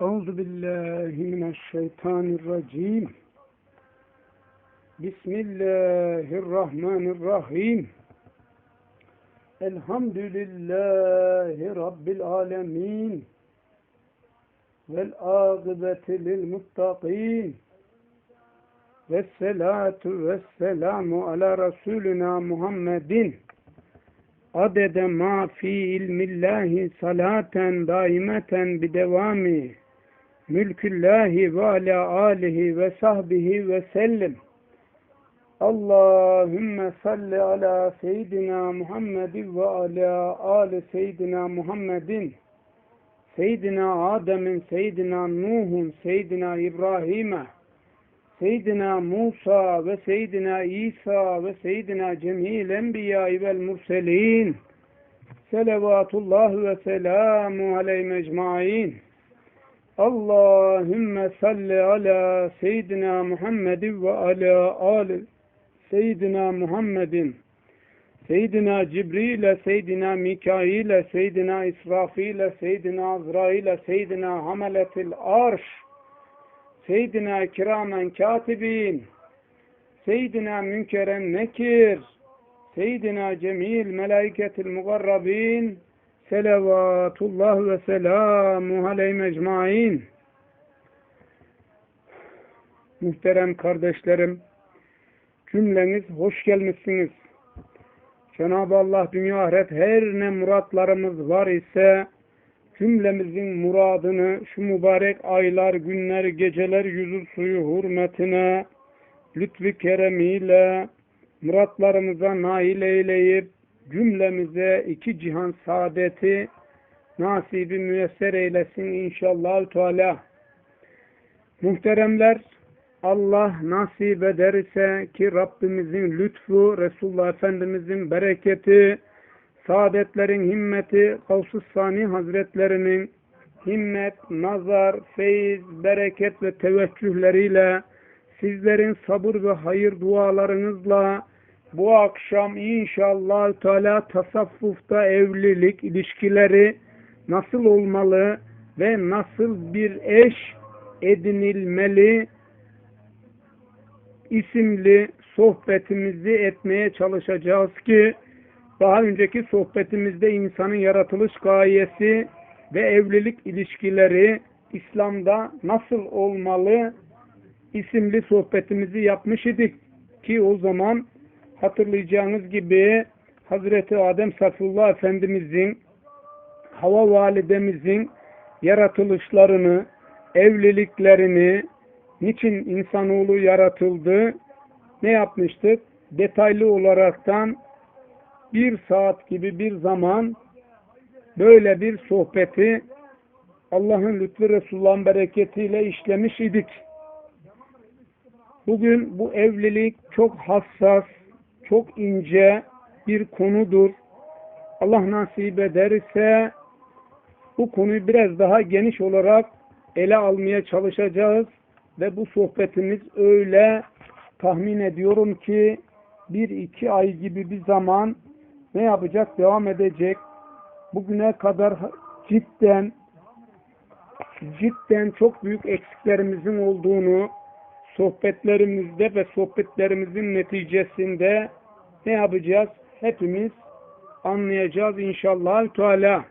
Euzu billahi mineşşeytanirracim. Bismillahirrahmanirrahim. Elhamdülillahi Rabbil alemin. Vel âgıbeti lil muttaqin. Vessalatu vesselamu ala Resulina Muhammedin. Adede ma fi ilmillahi salaten daimeten bidevami mülküllahi ve ala alihi ve sahbihi ve sellem. Allahümme salli ala seyyidina Muhammedin ve ala ali seyyidina Muhammedin. Seyyidina Adem'in, Seyyidina Nuh'un, Seyyidina İbrahim'e, Seyyidina Musa ve Seyyidina İsa ve Seyyidina Cemil Enbiya'yı vel Murselin. Selavatullah ve selamu aleyhi mecmain. Allahümme salli ala Seyyidina Muhammedin ve ala ali Seyyidina Muhammedin. Seyyidina Cibril'e, Seyyidina Mikail'e, Seyyidina İsrafil'e, Seyyidina Azrail'e, Seyyidina Hameletil Arş, Seyyidina Kiramen Katibin, Seyyidina Münkeren Nekir, Seyyidina Cemil Melaiketil Mugarrabin, Selavatullah ve selamu aleyhi mecmain. Muhterem kardeşlerim, cümleniz hoş gelmişsiniz. Cenab-ı Allah dünya ahiret her ne muratlarımız var ise cümlemizin muradını şu mübarek aylar, günler, geceler yüzü suyu hürmetine lütfü keremiyle muratlarımıza nail eyleyip cümlemize iki cihan saadeti nasibi müyesser eylesin inşallah Teala. Muhteremler Allah nasip ederse ki Rabbimizin lütfu, Resulullah Efendimizin bereketi, saadetlerin himmeti, Kavsus Sani Hazretlerinin himmet, nazar, feyiz, bereket ve teveccühleriyle sizlerin sabır ve hayır dualarınızla bu akşam inşallah Teala tasavvufta evlilik ilişkileri nasıl olmalı ve nasıl bir eş edinilmeli isimli sohbetimizi etmeye çalışacağız ki daha önceki sohbetimizde insanın yaratılış gayesi ve evlilik ilişkileri İslam'da nasıl olmalı isimli sohbetimizi yapmış idik ki o zaman hatırlayacağınız gibi Hazreti Adem Safullah Efendimizin Hava Validemizin yaratılışlarını, evliliklerini, niçin insanoğlu yaratıldı, ne yapmıştık? Detaylı olaraktan bir saat gibi bir zaman böyle bir sohbeti Allah'ın lütfu Resulullah'ın bereketiyle işlemiş idik. Bugün bu evlilik çok hassas, çok ince bir konudur. Allah nasip ederse bu konuyu biraz daha geniş olarak ele almaya çalışacağız ve bu sohbetimiz öyle tahmin ediyorum ki bir iki ay gibi bir zaman ne yapacak? Devam edecek. Bugüne kadar cidden cidden çok büyük eksiklerimizin olduğunu sohbetlerimizde ve sohbetlerimizin neticesinde ne yapacağız? Hepimiz anlayacağız inşallah Teala.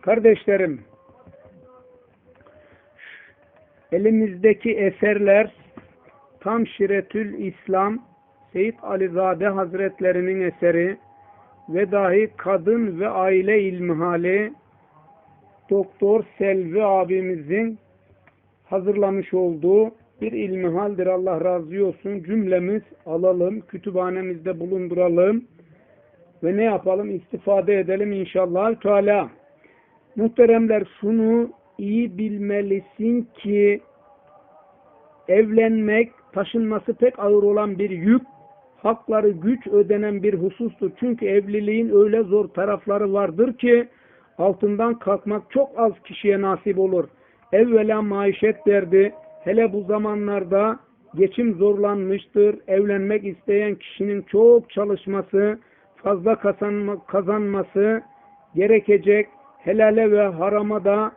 Kardeşlerim, elimizdeki eserler Tam Şiretül İslam Seyyid Alizade Hazretlerinin eseri ve dahi Kadın ve Aile İlmihali Doktor Selvi abimizin hazırlamış olduğu bir ilmihaldir. Allah razı olsun. Cümlemiz alalım, kütüphanemizde bulunduralım ve ne yapalım? İstifade edelim inşallah. Teala. Muhteremler şunu iyi bilmelisin ki evlenmek taşınması pek ağır olan bir yük, hakları güç ödenen bir husustur. Çünkü evliliğin öyle zor tarafları vardır ki altından kalkmak çok az kişiye nasip olur. Evvela maişet derdi. Hele bu zamanlarda geçim zorlanmıştır. Evlenmek isteyen kişinin çok çalışması, fazla kazanma, kazanması gerekecek. Helale ve harama da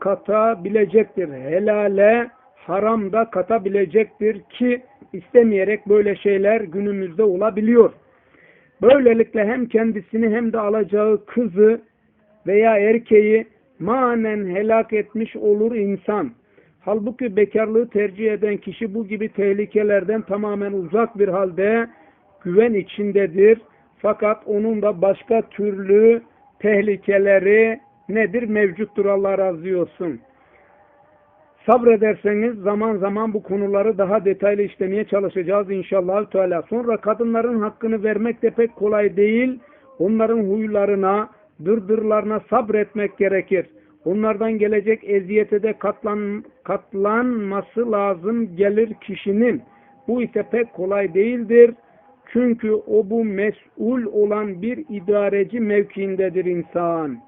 katabilecektir. Helale haram da katabilecektir ki istemeyerek böyle şeyler günümüzde olabiliyor. Böylelikle hem kendisini hem de alacağı kızı veya erkeği manen helak etmiş olur insan. Halbuki bekarlığı tercih eden kişi bu gibi tehlikelerden tamamen uzak bir halde güven içindedir. Fakat onun da başka türlü tehlikeleri nedir? Mevcuttur Allah razı olsun. Sabrederseniz zaman zaman bu konuları daha detaylı işlemeye çalışacağız inşallah. Teala. Sonra kadınların hakkını vermek de pek kolay değil. Onların huylarına, dırdırlarına sabretmek gerekir. Onlardan gelecek eziyete de katlan, katlanması lazım gelir kişinin. Bu ise pek kolay değildir. Çünkü o bu mesul olan bir idareci mevkiindedir insan.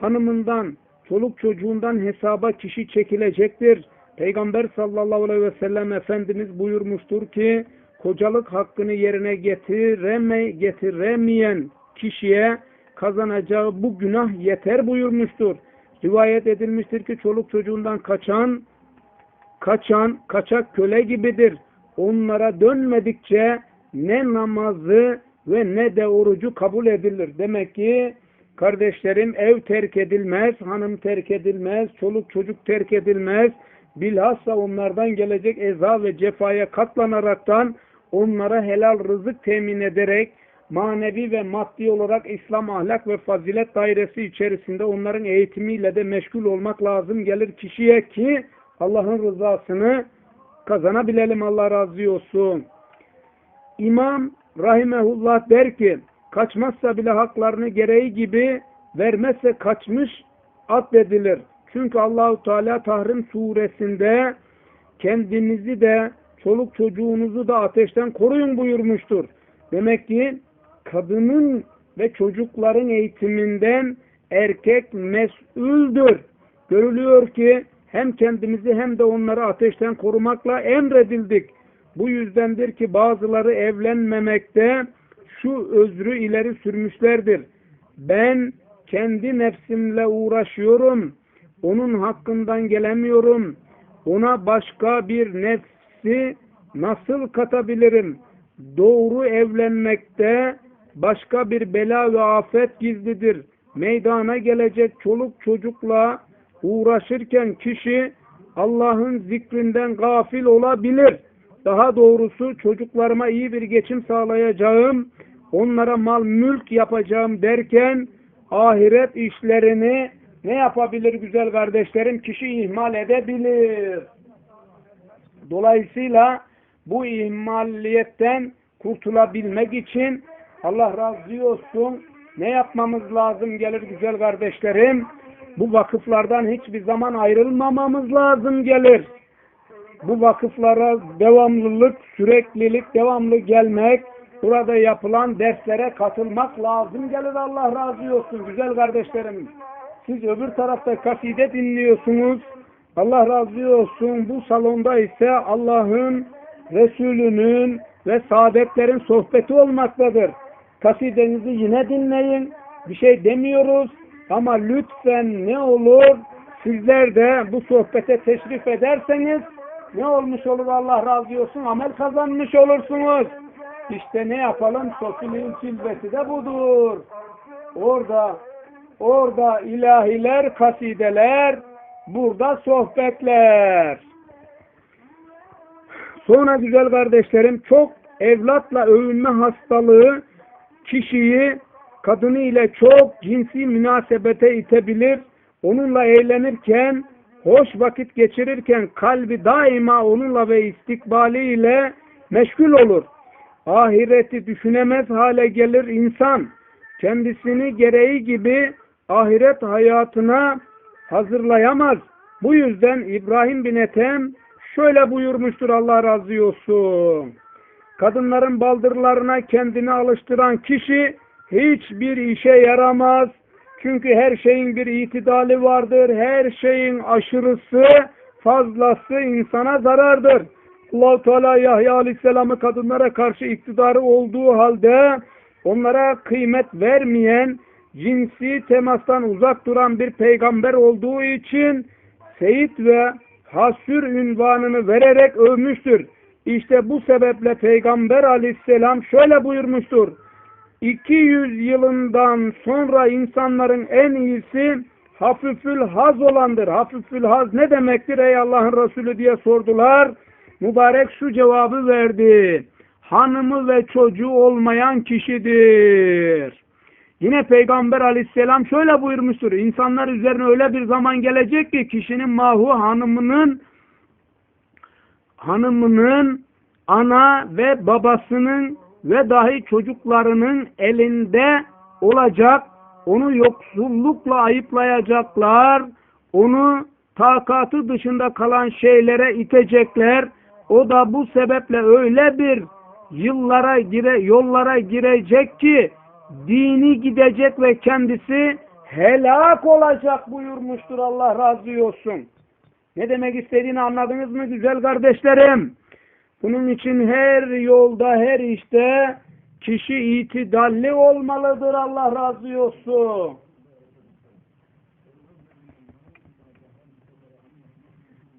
Hanımından, çoluk çocuğundan hesaba kişi çekilecektir. Peygamber sallallahu aleyhi ve sellem Efendimiz buyurmuştur ki, kocalık hakkını yerine getireme, getiremeyen kişiye kazanacağı bu günah yeter buyurmuştur. Rivayet edilmiştir ki çoluk çocuğundan kaçan, kaçan, kaçak köle gibidir. Onlara dönmedikçe ne namazı ve ne de orucu kabul edilir. Demek ki kardeşlerim ev terk edilmez, hanım terk edilmez, çoluk çocuk terk edilmez. Bilhassa onlardan gelecek eza ve cefaya katlanaraktan onlara helal rızık temin ederek manevi ve maddi olarak İslam ahlak ve fazilet dairesi içerisinde onların eğitimiyle de meşgul olmak lazım gelir kişiye ki Allah'ın rızasını kazanabilelim Allah razı olsun. İmam Rahimehullah der ki kaçmazsa bile haklarını gereği gibi vermezse kaçmış addedilir. Çünkü Allahu Teala Tahrim suresinde kendinizi de çoluk çocuğunuzu da ateşten koruyun buyurmuştur. Demek ki kadının ve çocukların eğitiminden erkek mesuldür. Görülüyor ki hem kendimizi hem de onları ateşten korumakla emredildik. Bu yüzdendir ki bazıları evlenmemekte şu özrü ileri sürmüşlerdir. Ben kendi nefsimle uğraşıyorum. Onun hakkından gelemiyorum. Ona başka bir nefsi nasıl katabilirim? Doğru evlenmekte başka bir bela ve afet gizlidir. Meydana gelecek çoluk çocukla uğraşırken kişi Allah'ın zikrinden gafil olabilir. Daha doğrusu çocuklarıma iyi bir geçim sağlayacağım, onlara mal mülk yapacağım derken ahiret işlerini ne yapabilir güzel kardeşlerim? Kişi ihmal edebilir. Dolayısıyla bu ihmalliyetten kurtulabilmek için Allah razı olsun ne yapmamız lazım gelir güzel kardeşlerim? Bu vakıflardan hiçbir zaman ayrılmamamız lazım gelir. Bu vakıflara devamlılık, süreklilik, devamlı gelmek, burada yapılan derslere katılmak lazım gelir Allah razı olsun güzel kardeşlerim. Siz öbür tarafta kaside dinliyorsunuz. Allah razı olsun. Bu salonda ise Allah'ın, Resulünün ve saadetlerin sohbeti olmaktadır. Kasidenizi yine dinleyin. Bir şey demiyoruz. Ama lütfen ne olur sizler de bu sohbete teşrif ederseniz ne olmuş olur Allah razı olsun amel kazanmış olursunuz. İşte ne yapalım sofiliğin cilvesi de budur. Orada orada ilahiler, kasideler, burada sohbetler. Sonra güzel kardeşlerim çok evlatla övünme hastalığı kişiyi kadını ile çok cinsi münasebete itebilir. Onunla eğlenirken, hoş vakit geçirirken kalbi daima onunla ve istikbaliyle meşgul olur. Ahireti düşünemez hale gelir insan. Kendisini gereği gibi ahiret hayatına hazırlayamaz. Bu yüzden İbrahim bin Ethem şöyle buyurmuştur Allah razı olsun. Kadınların baldırlarına kendini alıştıran kişi hiçbir işe yaramaz. Çünkü her şeyin bir itidali vardır. Her şeyin aşırısı, fazlası insana zarardır. Allah Teala Yahya Aleyhisselam'ı kadınlara karşı iktidarı olduğu halde onlara kıymet vermeyen, cinsi temastan uzak duran bir peygamber olduğu için Seyit ve Hasür ünvanını vererek övmüştür. İşte bu sebeple Peygamber aleyhisselam şöyle buyurmuştur. 200 yılından sonra insanların en iyisi hafifül haz olandır. Hafifül haz ne demektir ey Allah'ın Resulü diye sordular. Mübarek şu cevabı verdi. Hanımı ve çocuğu olmayan kişidir. Yine Peygamber aleyhisselam şöyle buyurmuştur. İnsanlar üzerine öyle bir zaman gelecek ki kişinin mahu hanımının hanımının ana ve babasının ve dahi çocuklarının elinde olacak. Onu yoksullukla ayıplayacaklar. Onu takatı dışında kalan şeylere itecekler. O da bu sebeple öyle bir yıllara gire, yollara girecek ki dini gidecek ve kendisi helak olacak buyurmuştur Allah razı olsun. Ne demek istediğini anladınız mı güzel kardeşlerim? Bunun için her yolda, her işte kişi itidalli olmalıdır Allah razı olsun.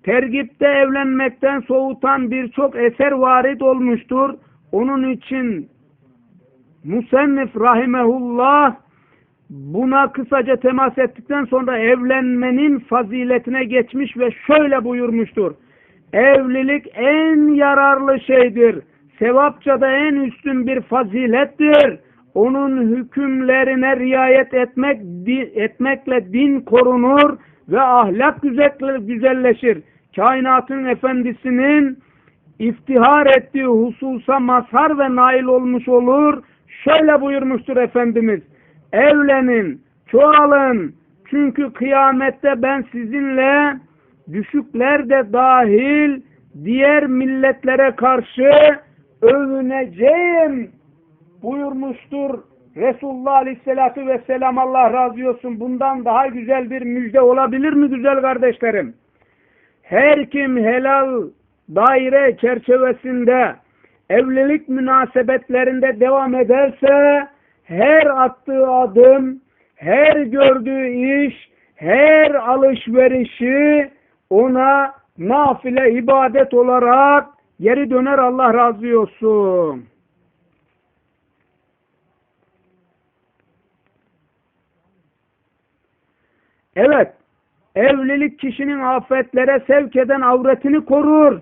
Tergipte evlenmekten soğutan birçok eser varit olmuştur. Onun için Musennif Rahimehullah buna kısaca temas ettikten sonra evlenmenin faziletine geçmiş ve şöyle buyurmuştur. Evlilik en yararlı şeydir. Sevapça da en üstün bir fazilettir. Onun hükümlerine riayet etmek etmekle din korunur ve ahlak güzelleşir. Kainatın efendisinin iftihar ettiği hususa mazhar ve nail olmuş olur. Şöyle buyurmuştur Efendimiz. Evlenin, çoğalın. Çünkü kıyamette ben sizinle düşükler de dahil diğer milletlere karşı övüneceğim buyurmuştur. Resulullah Aleyhisselatü Vesselam Allah razı olsun. Bundan daha güzel bir müjde olabilir mi güzel kardeşlerim? Her kim helal daire çerçevesinde evlilik münasebetlerinde devam ederse her attığı adım, her gördüğü iş, her alışverişi ona nafile ibadet olarak geri döner Allah razı olsun. Evet, evlilik kişinin afetlere sevk eden avretini korur.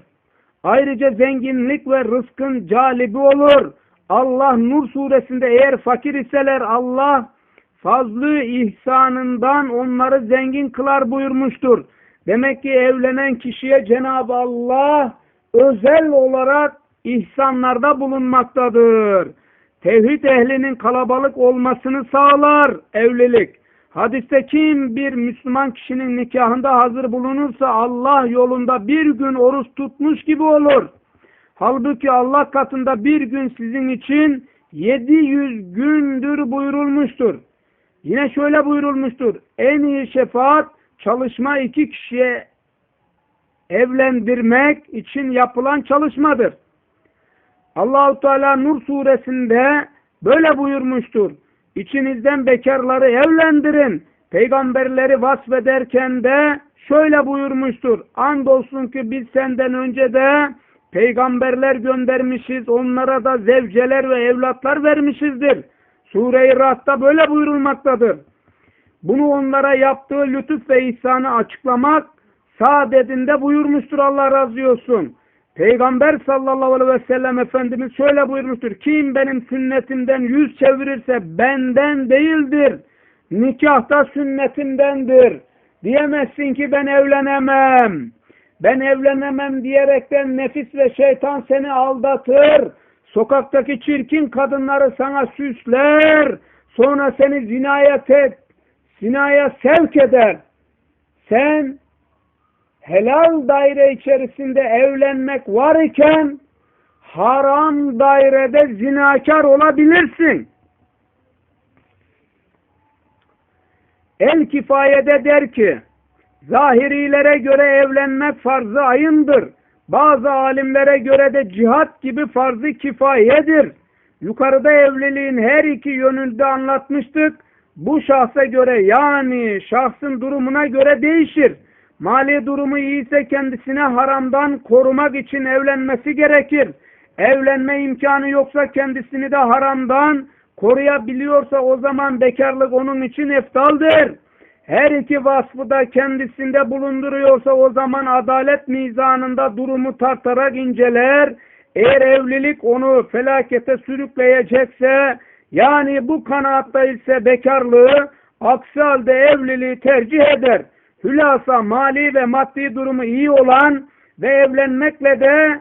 Ayrıca zenginlik ve rızkın calibi olur. Allah Nur suresinde eğer fakir iseler Allah fazlı ihsanından onları zengin kılar buyurmuştur. Demek ki evlenen kişiye Cenab-ı Allah özel olarak ihsanlarda bulunmaktadır. Tevhid ehlinin kalabalık olmasını sağlar evlilik. Hadiste kim bir Müslüman kişinin nikahında hazır bulunursa Allah yolunda bir gün oruç tutmuş gibi olur. Halbuki Allah katında bir gün sizin için 700 gündür buyurulmuştur. Yine şöyle buyurulmuştur. En iyi şefaat çalışma iki kişiye evlendirmek için yapılan çalışmadır. Allahu Teala Nur suresinde böyle buyurmuştur. İçinizden bekarları evlendirin. Peygamberleri vasfederken de şöyle buyurmuştur. Andolsun ki biz senden önce de peygamberler göndermişiz. Onlara da zevceler ve evlatlar vermişizdir. Sure-i Rah'ta böyle buyurulmaktadır. Bunu onlara yaptığı lütuf ve ihsanı açıklamak saadetinde buyurmuştur Allah razı olsun. Peygamber sallallahu aleyhi ve sellem Efendimiz şöyle buyurmuştur. Kim benim sünnetimden yüz çevirirse benden değildir. Nikahta sünnetimdendir. Diyemezsin ki ben evlenemem. Ben evlenemem diyerekten nefis ve şeytan seni aldatır. Sokaktaki çirkin kadınları sana süsler. Sonra seni zinaya, te, zinaya sevk eder. Sen helal daire içerisinde evlenmek var iken haram dairede zinakar olabilirsin. El kifayede der ki zahirilere göre evlenmek farzı ayındır. Bazı alimlere göre de cihat gibi farzı kifayedir. Yukarıda evliliğin her iki yönünde anlatmıştık. Bu şahsa göre yani şahsın durumuna göre değişir. Mali durumu iyiyse kendisine haramdan korumak için evlenmesi gerekir. Evlenme imkanı yoksa kendisini de haramdan koruyabiliyorsa o zaman bekarlık onun için eftaldir. Her iki vasfı da kendisinde bulunduruyorsa o zaman adalet mizanında durumu tartarak inceler. Eğer evlilik onu felakete sürükleyecekse yani bu kanaatta ise bekarlığı aksi halde evliliği tercih eder. Hülasa mali ve maddi durumu iyi olan ve evlenmekle de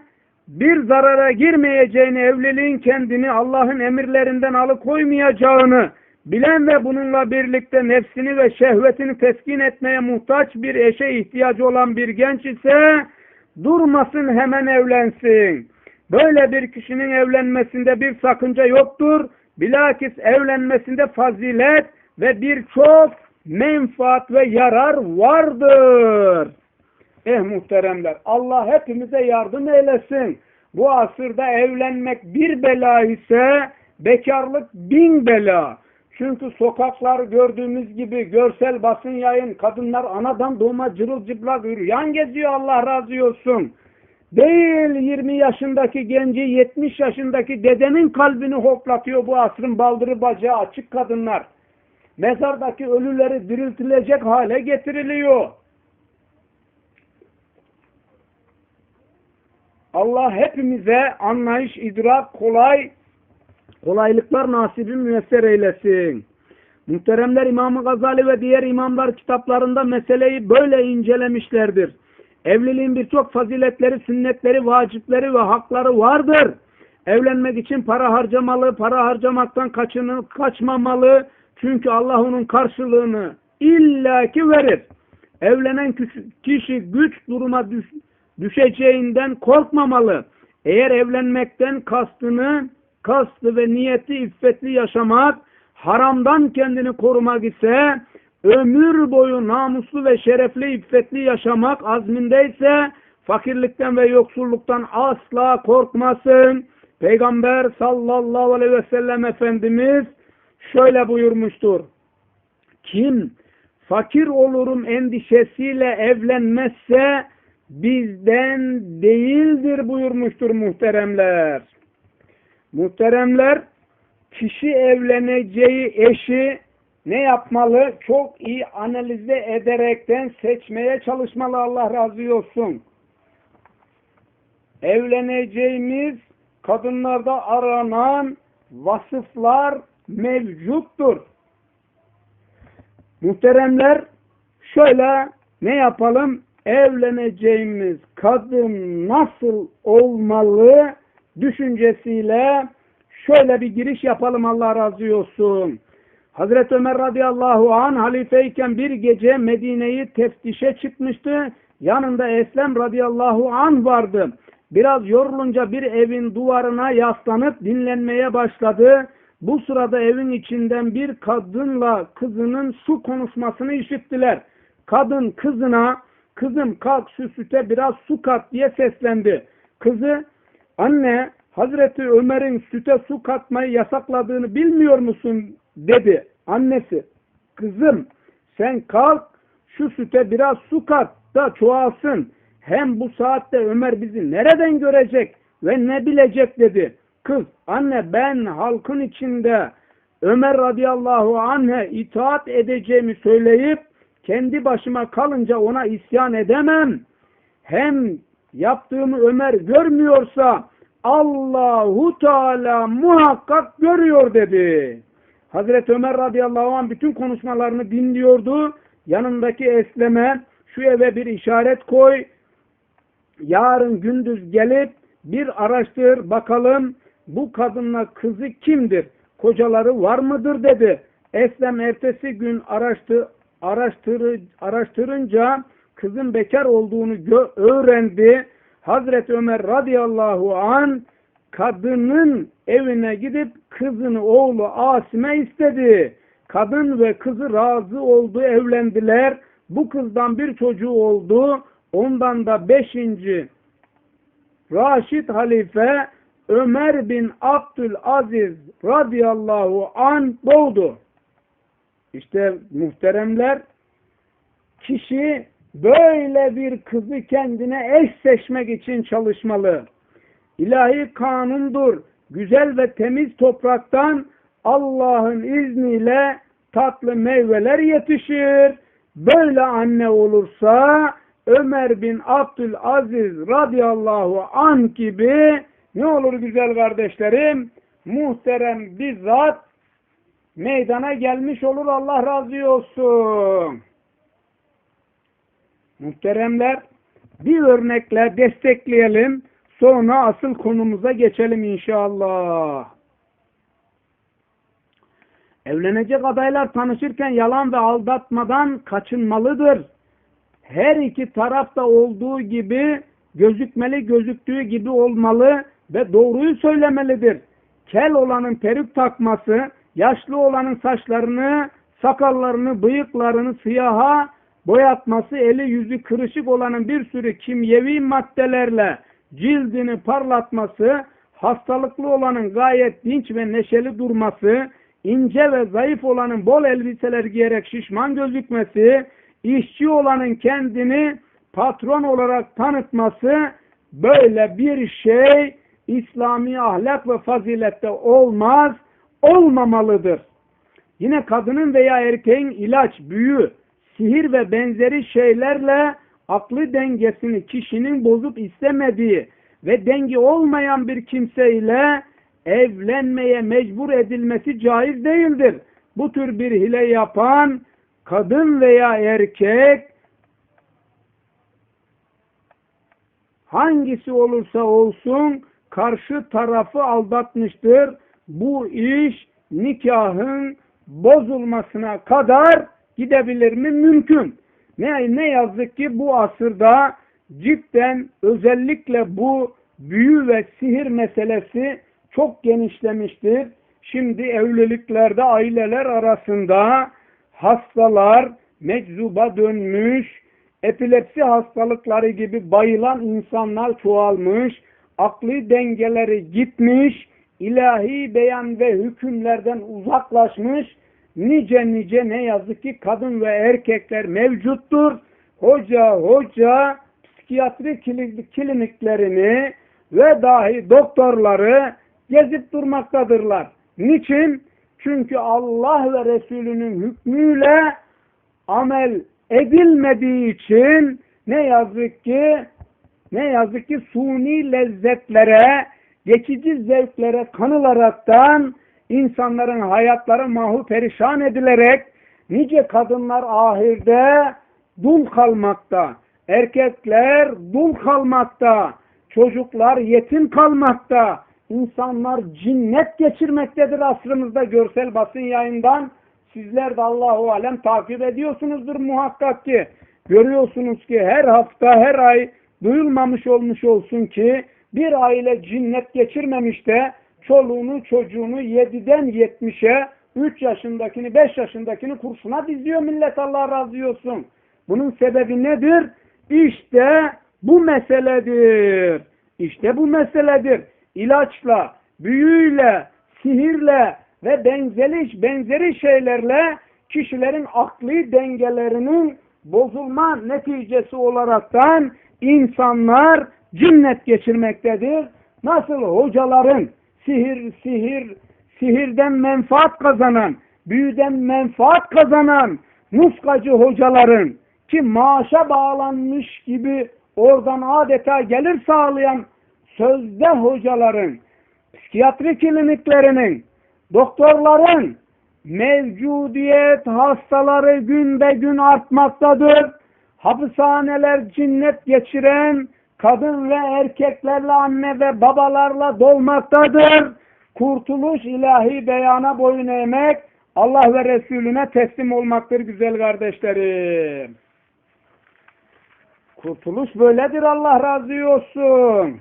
bir zarara girmeyeceğini, evliliğin kendini Allah'ın emirlerinden alıkoymayacağını bilen ve bununla birlikte nefsini ve şehvetini teskin etmeye muhtaç bir eşe ihtiyacı olan bir genç ise durmasın hemen evlensin. Böyle bir kişinin evlenmesinde bir sakınca yoktur. Bilakis evlenmesinde fazilet ve birçok menfaat ve yarar vardır. Eh muhteremler Allah hepimize yardım eylesin. Bu asırda evlenmek bir bela ise bekarlık bin bela. Çünkü sokaklar gördüğümüz gibi görsel basın yayın kadınlar anadan doğma cırılcıplak yürüyen geziyor Allah razı olsun. Değil 20 yaşındaki genci 70 yaşındaki dedenin kalbini hoplatıyor bu asrın baldırı bacağı açık kadınlar. Mezardaki ölüleri diriltilecek hale getiriliyor. Allah hepimize anlayış, idrak, kolay, kolaylıklar nasibi müyesser eylesin. Muhteremler İmam Gazali ve diğer imamlar kitaplarında meseleyi böyle incelemişlerdir. Evliliğin birçok faziletleri, sünnetleri, vacipleri ve hakları vardır. Evlenmek için para harcamalı, para harcamaktan kaçını, kaçmamalı. Çünkü Allah onun karşılığını illaki verir. Evlenen kişi güç duruma düş, düşeceğinden korkmamalı. Eğer evlenmekten kastını, kastı ve niyeti iffetli yaşamak, haramdan kendini korumak ise ömür boyu namuslu ve şerefli iffetli yaşamak azmindeyse fakirlikten ve yoksulluktan asla korkmasın. Peygamber sallallahu aleyhi ve sellem Efendimiz şöyle buyurmuştur. Kim fakir olurum endişesiyle evlenmezse bizden değildir buyurmuştur muhteremler. Muhteremler kişi evleneceği eşi ne yapmalı? Çok iyi analize ederekten seçmeye çalışmalı Allah razı olsun. Evleneceğimiz kadınlarda aranan vasıflar mevcuttur. Muhteremler şöyle ne yapalım? Evleneceğimiz kadın nasıl olmalı düşüncesiyle şöyle bir giriş yapalım Allah razı olsun. Hazreti Ömer radıyallahu an halifeyken bir gece Medine'yi teftişe çıkmıştı. Yanında Eslem radıyallahu an vardı. Biraz yorulunca bir evin duvarına yaslanıp dinlenmeye başladı. Bu sırada evin içinden bir kadınla kızının su konuşmasını işittiler. Kadın kızına kızım kalk şu süte biraz su kat diye seslendi. Kızı anne Hazreti Ömer'in süte su katmayı yasakladığını bilmiyor musun dedi. Annesi kızım sen kalk şu süte biraz su kat da çoğalsın. Hem bu saatte Ömer bizi nereden görecek ve ne bilecek dedi. Kız anne ben halkın içinde Ömer radıyallahu anh'e itaat edeceğimi söyleyip kendi başıma kalınca ona isyan edemem. Hem yaptığımı Ömer görmüyorsa Allahu Teala muhakkak görüyor dedi. Hazreti Ömer radıyallahu anh bütün konuşmalarını dinliyordu. Yanındaki Eslem'e şu eve bir işaret koy. Yarın gündüz gelip bir araştır bakalım bu kadınla kızı kimdir? Kocaları var mıdır dedi. Eslem ertesi gün araştı, araştırı, araştırınca kızın bekar olduğunu öğrendi. Hazreti Ömer radıyallahu an kadının evine gidip kızını oğlu Asim'e istedi. Kadın ve kızı razı oldu, evlendiler. Bu kızdan bir çocuğu oldu. Ondan da beşinci Raşid halife Ömer bin Abdülaziz radıyallahu an doğdu. İşte muhteremler kişi böyle bir kızı kendine eş seçmek için çalışmalı. İlahi kanundur. Güzel ve temiz topraktan Allah'ın izniyle tatlı meyveler yetişir. Böyle anne olursa Ömer bin Abdülaziz radıyallahu an gibi ne olur güzel kardeşlerim? Muhterem bizzat meydana gelmiş olur Allah razı olsun. Muhteremler bir örnekle destekleyelim. Sonra asıl konumuza geçelim inşallah. Evlenecek adaylar tanışırken yalan ve aldatmadan kaçınmalıdır. Her iki tarafta olduğu gibi gözükmeli gözüktüğü gibi olmalı ve doğruyu söylemelidir. Kel olanın peruk takması, yaşlı olanın saçlarını, sakallarını, bıyıklarını siyaha boyatması, eli yüzü kırışık olanın bir sürü kimyevi maddelerle cildini parlatması, hastalıklı olanın gayet dinç ve neşeli durması, ince ve zayıf olanın bol elbiseler giyerek şişman gözükmesi, işçi olanın kendini patron olarak tanıtması, böyle bir şey İslami ahlak ve fazilette olmaz, olmamalıdır. Yine kadının veya erkeğin ilaç, büyü, sihir ve benzeri şeylerle aklı dengesini kişinin bozup istemediği ve dengi olmayan bir kimseyle evlenmeye mecbur edilmesi caiz değildir. Bu tür bir hile yapan kadın veya erkek hangisi olursa olsun karşı tarafı aldatmıştır. Bu iş nikahın bozulmasına kadar gidebilir mi? Mümkün. Ne, ne yazık ki bu asırda cidden özellikle bu büyü ve sihir meselesi çok genişlemiştir. Şimdi evliliklerde aileler arasında hastalar meczuba dönmüş, epilepsi hastalıkları gibi bayılan insanlar çoğalmış, akli dengeleri gitmiş, ilahi beyan ve hükümlerden uzaklaşmış, nice nice ne yazık ki kadın ve erkekler mevcuttur. Hoca hoca psikiyatri kliniklerini ve dahi doktorları gezip durmaktadırlar. Niçin? Çünkü Allah ve Resulünün hükmüyle amel edilmediği için ne yazık ki ne yazık ki suni lezzetlere, geçici zevklere kanılaraktan insanların hayatları mahu perişan edilerek nice kadınlar ahirde dul kalmakta, erkekler dul kalmakta, çocuklar yetim kalmakta, insanlar cinnet geçirmektedir asrımızda görsel basın yayından. Sizler de Allahu alem takip ediyorsunuzdur muhakkak ki. Görüyorsunuz ki her hafta her ay duyulmamış olmuş olsun ki bir aile cinnet geçirmemiş de çoluğunu çocuğunu 7'den 70'e 3 yaşındakini 5 yaşındakini kursuna diziyor millet Allah razı olsun. Bunun sebebi nedir? İşte bu meseledir. İşte bu meseledir. İlaçla, büyüyle, sihirle ve benzeri, benzeri şeylerle kişilerin akli dengelerinin bozulma neticesi olaraktan insanlar cinnet geçirmektedir. Nasıl hocaların sihir, sihir, sihirden menfaat kazanan, büyüden menfaat kazanan muskacı hocaların ki maaşa bağlanmış gibi oradan adeta gelir sağlayan sözde hocaların, psikiyatri kliniklerinin, doktorların mevcudiyet hastaları gün be gün artmaktadır. Hapishaneler cinnet geçiren kadın ve erkeklerle anne ve babalarla dolmaktadır. Kurtuluş ilahi beyana boyun eğmek Allah ve Resulüne teslim olmaktır güzel kardeşlerim. Kurtuluş böyledir Allah razı olsun.